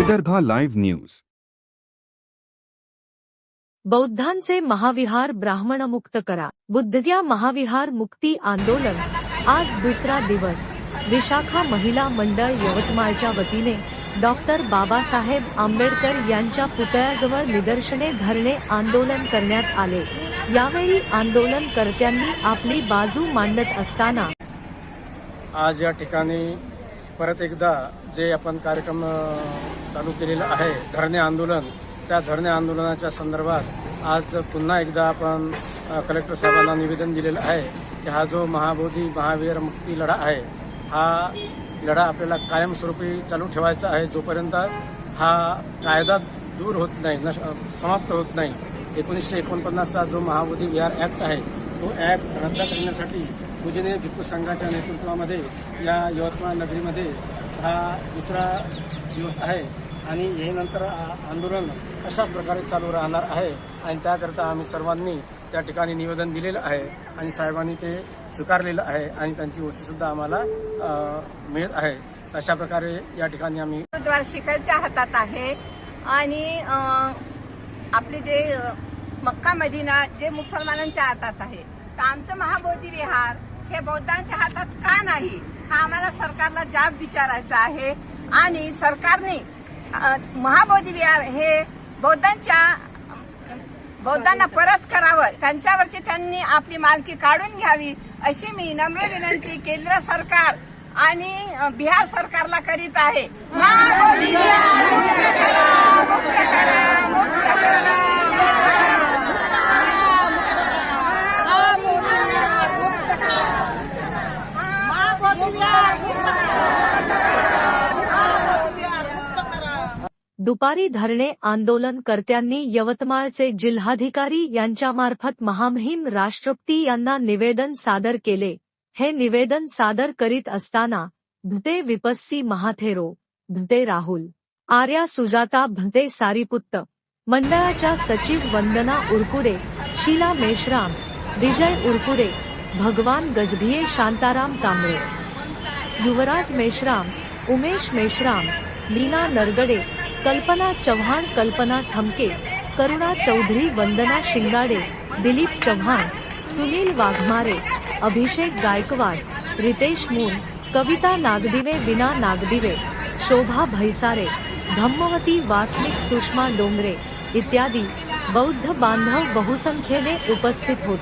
Vidarbha live news. बौद्धांचे महाविहार ब्राह्मणमुक्त करा। बुद्धग्या महाविहार मुक्ती आंदोलन। आज दुसरा दिवस। विशाखा महिला मंडळ यवतमाळच्या वतीने डॉक्टर बाबासाहेब आंबेडकर यांच्या पुतळ्याजवळ निदर्शने धरणे आंदोलन करण्यात आले. यावेळी आंदोलनकर्त्यांनी आपली बाजू मांडत असताना आज या ठिकाणी परत एकदा जे आपण कार्यक्रम चालू केलेला आहे धरणे आंदोलन त्या धरणे आंदोलनाच्या संदर्भात आज पुन्हा एकदा आपण कलेक्टर साहेबांना निवेदन दिलेलं आहे की हा जो महाबोधी महावीर मुक्ती लढा आहे हा लढा आपल्याला कायमस्वरूपी चालू ठेवायचा आहे जोपर्यंत हा कायदा दूर होत नाही नश समाप्त होत नाही. एकोणीसशे एकोणपन्नासचा जो महाबोधी विहार ॲक्ट आहे तो ॲक्ट रद्द करण्यासाठी पूजनीय भिक्खू संघाच्या नेतृत्वामध्ये या यवतमाळ नगरीमध्ये हा दुसरा दिवस आहे आणि हे नंतर आंदोलन अशाच प्रकारे चालू राहणार आहे आणि त्याकरता आम्ही सर्वांनी त्या ठिकाणी निवेदन दिलेलं आहे आणि साहेबांनी ते स्वीकारलेलं आहे आणि त्यांची ओसीसुद्धा आम्हाला मिळत आहे. अशा प्रकारे या ठिकाणी आम्ही गुरुद्वार शिखरच्या हातात आहे आणि आपले जे मक्का मदिना जे मुसलमानांच्या हातात आहे. तर आमचं महाबोधी विहार हे बौद्धांच्या हातात का नाही? हा आम्हाला सरकारला जाब विचारायचा आहे. आणि सरकारने महाबोधी विहार हे बौद्धांच्या बौद्धांना परत करावं. त्यांच्यावरची त्यांनी आपली मालकी काढून घ्यावी अशी मी नम्र विनंती केंद्र सरकार आणि बिहार सरकारला करीत आहे महाबोधी विहार मुक्त करा, मुक्त करा, मुक्त करा, महाबोधी विहार मुक्त करा. महाबोधी विहार मुक्त करा. दुपारी धरणे आंदोलनकर्त्यांनी यवतमाळचे जिल्हाधिकारी यांच्यामार्फत महामहिम राष्ट्रपती यांना निवेदन सादर केले. हे निवेदन सादर करीत असताना भते विपस्सी महाथेरो भते राहुल आर्या सुजाता भते सारीपुत्त मंडळाच्या सचिव वंदना उरकुडे शीला मेश्राम विजय उरकुडे भगवान गजभिये शांताराम कांबळे युवराज मेश्राम उमेश मेश्राम मीना नरगडे कल्पना चव्हाण कल्पना ठमके करुणा चौधरी वंदना शिंगाडे दिलीप चव्हाण सुनील वाघमारे अभिषेक गायकवाड रितेश मून कविता नागदिवे विना नागदिवे शोभा भैसारे धम्मवती वासनिक सुषमा डोंगरे इत्यादी बौद्ध बांधव बहुसंख्येने उपस्थित होते.